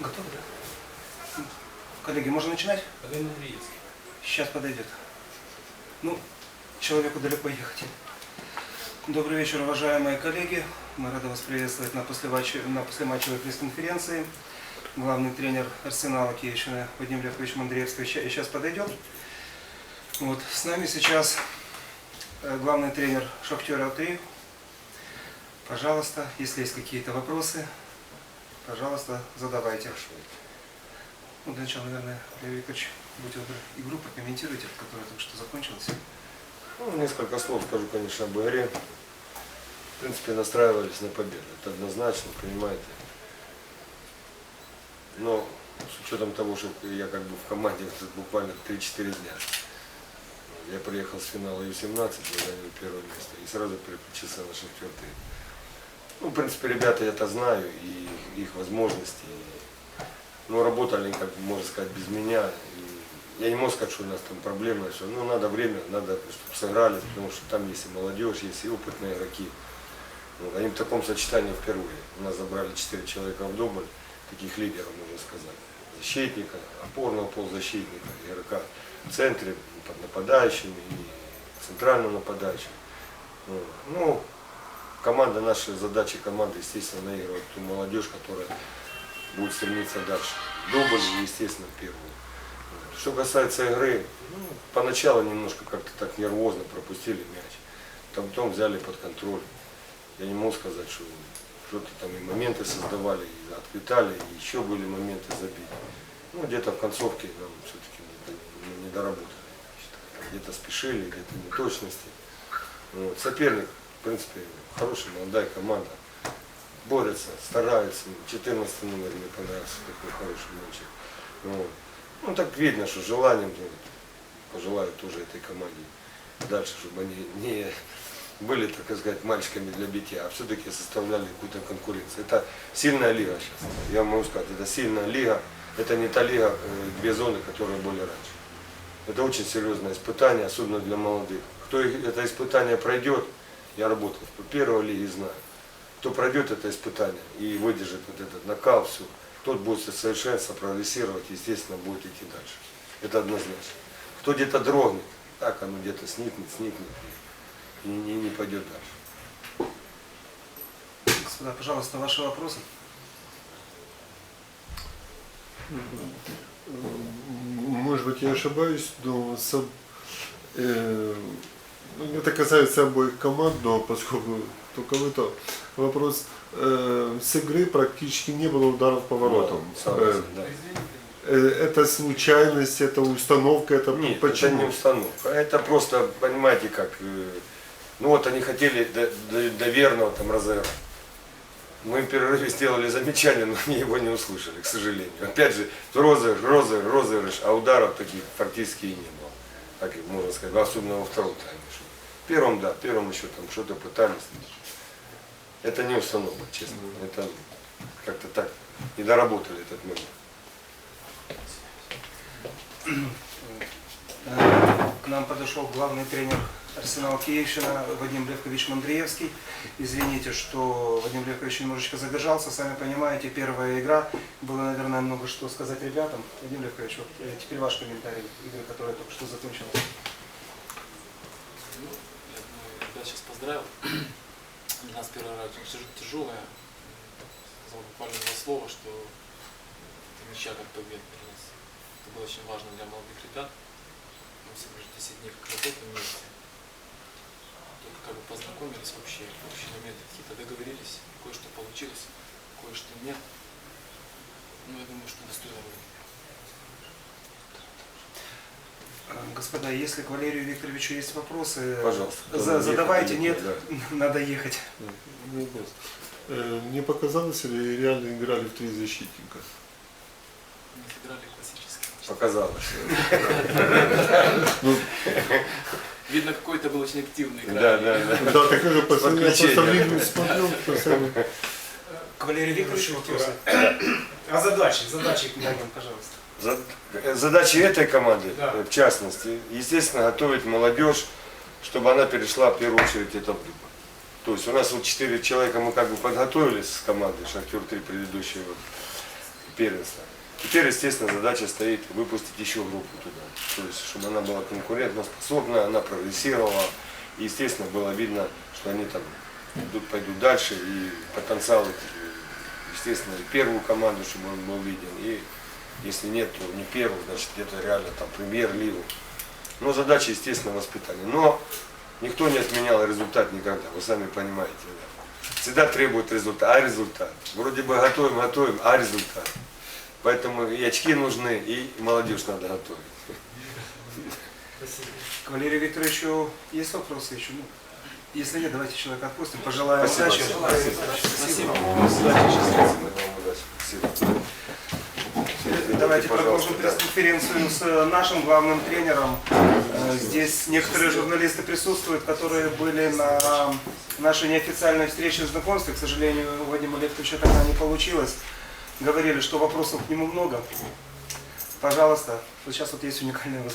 Готовы, да? Коллеги, можно начинать? Сейчас подойдет. Ну, человеку далеко ехать. Добрый вечер, уважаемые коллеги. Мы рады вас приветствовать на, послевач- на послематчевой пресс-конференции. Главный тренер Арсенала Киевщины Вадим Левкович Мандреевский сейчас подойдет. Вот, с нами сейчас э, главный тренер Шахтера 3. Пожалуйста, если есть какие-то вопросы, пожалуйста, задавайте. Ну, для начала, наверное, Лев Викторович, будьте добры, игру прокомментируйте, которая только что закончилась. Ну, несколько слов скажу, конечно, об игре. В принципе, настраивались на победу. Это однозначно, понимаете. Но с учетом того, что я как бы в команде буквально 3-4 дня. Я приехал с финала Ю-17, мы заняли первое место, и сразу переключился на Шахтер 3. Ну, в принципе, ребята я-то знаю, и их возможности. и- Ну, работали, как можно сказать, без меня. И я не могу сказать, что у нас там проблемы, что ну, надо время, надо, чтобы сыграли, потому что там есть и молодежь, есть и опытные игроки. Вот, они в таком сочетании впервые. У нас забрали 4 человека в дубль, таких лидеров, можно сказать. Защитника, опорного полузащитника, игрока в центре, под нападающими и центральным нападающим. Вот. Ну, команда, наши задачи команды, естественно, наигрывать ту молодежь, которая будет стремиться дальше. Дубль, естественно. Вот. Что касается игры, ну, поначалу немножко как-то так нервозно пропустили мяч. Там потом взяли под контроль. Я не могу сказать, что что-то там и моменты создавали, и отвлекали, и еще были моменты забить. Ну, где-то в концовке нам все-таки не, доработали. Где-то спешили, где-то неточности. Вот. Соперник, в принципе, хорошая, молодая команда. Борются, стараются. 14 номер мне понравился, такой хороший мальчик. Вот. Ну, так видно, что желанием ну, пожелаю тоже этой команде дальше, чтобы они не были, так сказать, мальчиками для битья, а все-таки составляли какую-то конкуренцию. Это сильная лига сейчас. Я могу сказать, это сильная лига. Это не та лига, э, две зоны, которые были раньше. Это очень серьезное испытание, особенно для молодых. Кто это испытание пройдет, я работал в первой лиге, знаю. Кто пройдет это испытание и выдержит вот этот накал, все, тот будет совершенствоваться, прогрессировать, естественно, будет идти дальше. Это однозначно. Кто где-то дрогнет, так оно где-то сникнет, сникнет и не, не пойдет дальше. Господа, пожалуйста, ваши вопросы. Может быть, я ошибаюсь, но сам, э, это касается обоих команд, но поскольку только вы то вопрос э, с игры практически не было ударов по воротам. Согласен, да. Э, э, это случайность, это установка, это Нет, это почему? не установка. Это просто, понимаете, как, э, ну вот они хотели до, до- до верного там разыграть. Мы в перерыве сделали замечание, но они его не услышали, к сожалению. Опять же, розыгрыш, розыгрыш, розыгрыш, а ударов таких практически и не было. Так можно сказать, особенно во втором тайме. В первом, да, в первом еще там что-то пытались. Это не установка, честно. Это как-то так, не доработали этот момент. К нам подошел главный тренер Арсенала Киевщина Вадим Левкович Мандреевский. Извините, что Вадим Левкович немножечко задержался. Сами понимаете, первая игра. Было, наверное, много что сказать ребятам. Вадим Левкович, вот э, теперь ваш комментарий игры, которая только что закончилась. Ну, я думаю, ребят сейчас поздравил. Для нас первая игра очень тяж- тяжелая. Сказал буквально два слова, что это ничья как победа для нас. Это было очень важно для молодых ребят. Мы всего лишь 10 дней как работаем вместе. Только как бы познакомились вообще, общие моменты какие-то договорились, кое-что получилось, кое-что нет. Ну, я думаю, что достойно будет. Э, Господа, если к Валерию Викторовичу есть вопросы, Пожалуйста. за- Ехать задавайте. Нет, да. надо ехать. Не вопрос. Э, Мне показалось, или реально играли в три защитника? Мы сыграли классически. Показалось. Ну, Видно, какой-то был очень активный игрок. Да, да, да. да, так уже последний я просто подключением. видео смотрел, кто самый- К Валерию Викторовичу вопросы? А задачи, задачи пожалуйста. За- Задача этой команды, Да. в частности, естественно, готовить молодежь, чтобы она перешла в первую очередь этап. То есть у нас вот четыре человека мы как бы подготовились с командой Шахтер 3 предыдущие вот. первенства. Теперь, естественно, задача стоит выпустить еще группу туда. То есть, чтобы она была конкурентоспособна, она прогрессировала. И, естественно, было видно, что они там идут, пойдут дальше. И потенциал, естественно, и первую команду, чтобы он был виден. И если нет, то не первую, значит, где-то реально там премьер-лигу. Но задача, естественно, воспитание. Но никто не отменял результат никогда, вы сами понимаете. да. Всегда требует результат, а результат. Вроде бы готовим, готовим, а результат. Поэтому и очки нужны, и молодежь надо готовить. К Валерию Викторовичу есть вопросы еще? Ну, если нет, давайте человека отпустим. Пожелаем Спасибо. удачи. Спасибо. Вам удачи. Спасибо. Давайте продолжим пресс-конференцию с э, нашим главным тренером. Э, Здесь некоторые журналисты присутствуют, которые были на нашей неофициальной встрече знакомстве. К сожалению, у Вадима Левковича тогда не получилось. Говорили, что вопросов к нему много. Пожалуйста, вот сейчас вот есть уникальная возможность.